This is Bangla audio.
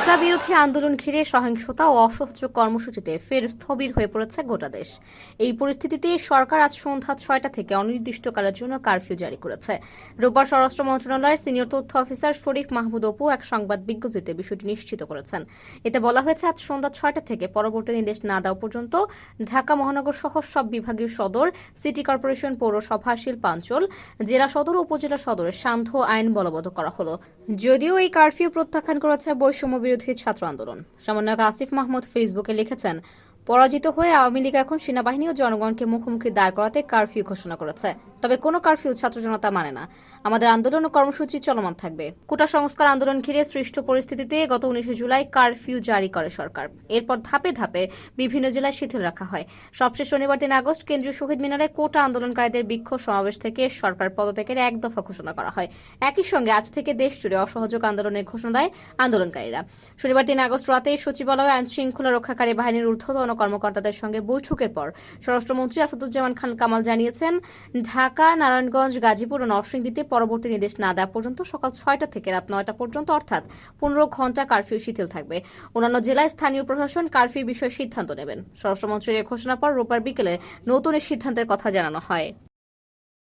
কোটা বিরোধী আন্দোলন ঘিরে সহিংসতা ও অসহযোগ কর্মসূচিতে ফের স্থবির হয়ে পড়েছে গোটা দেশ। এই পরিস্থিতিতে সরকার আজ সন্ধ্যা ছয়টা থেকে অনির্দিষ্টকালের জন্য কারফিউ জারি করেছে। রোববার স্বরাষ্ট্র মন্ত্রণালয়ের সিনিয়র তথ্য অফিসার শরীফ মাহমুদ অপু এক সংবাদ বিজ্ঞপ্তিতে বিষয়টি নিশ্চিত করেছেন। এতে বলা হয়েছে, আজ সন্ধ্যা ছয়টা থেকে পরবর্তী নির্দেশ না দেওয়া পর্যন্ত ঢাকা মহানগর সহ সব বিভাগীয় সদর, সিটি কর্পোরেশন পৌরসভা, শিল্পাঞ্চল, জেলা সদর উপজেলা সদরে সান্ধ্য আইন বলবৎ করা হলো। যদিও এই কারফিউ প্রত্যাখ্যান করেছে বৈষম্য বিরোধী ছাত্র আন্দোলন। সমন্বয়ক আসিফ মাহমুদ ফেসবুকে লিখেছেন পরাজিত হয়ে আওয়ামী লীগ এখন সেনাবাহিনী ও জনগণকে মুখোমুখি দাঁড় করাতে কারফিউ ঘোষণা করেছে। তবে কোনো কারফিউ ছাত্র জনতা মানে না। আমাদের আন্দোলন ও কর্মসূচি চলমান থাকবে। কোটা সংস্কার আন্দোলন ঘিরে সৃষ্ট পরিস্থিতিতে গত উনিশে জুলাই কারফিউ জারি করে সরকার। এরপর ধাপে ধাপে বিভিন্ন জেলায় শিথিল রাখা হয়। সবশেষ শনিবার তিন আগস্ট কেন্দ্রীয় শহীদ মিনারে কোটা আন্দোলনকারীদের বিক্ষোভ সমাবেশ থেকে সরকার পদত্যাগের এক দফা ঘোষণা করা হয়। একই সঙ্গে আজ থেকে দেশ জুড়ে অসহযোগ আন্দোলনের ঘোষণা দেয় আন্দোলনকারীরা। শনিবার তিন আগস্ট রাতে সচিবালয়ে আইন শৃঙ্খলা রক্ষাকারী বাহিনীর ঊর্ধ্বতন কর্মকর্তাদের সঙ্গে বৈঠকের পর স্বরাষ্ট্রমন্ত্রী আসাদুজ্জামান খান কামাল জানিয়েছেন, ঢাকা, নারায়ণগঞ্জ, গাজীপুর ও নরসিংদীতে পরবর্তী নির্দেশ না দেওয়া পর্যন্ত সকাল ছয়টা থেকে রাত নয়টা পর্যন্ত, অর্থাৎ পনেরো ঘণ্টা কারফিউ শিথিল থাকবে। অন্যান্য জেলায় স্থানীয় প্রশাসন কারফিউ বিষয়ে সিদ্ধান্ত নেবেন। স্বরাষ্ট্রমন্ত্রীর এ ঘোষণার পর রোববার বিকেলে নতুন সিদ্ধান্তের কথা জানানো হয়।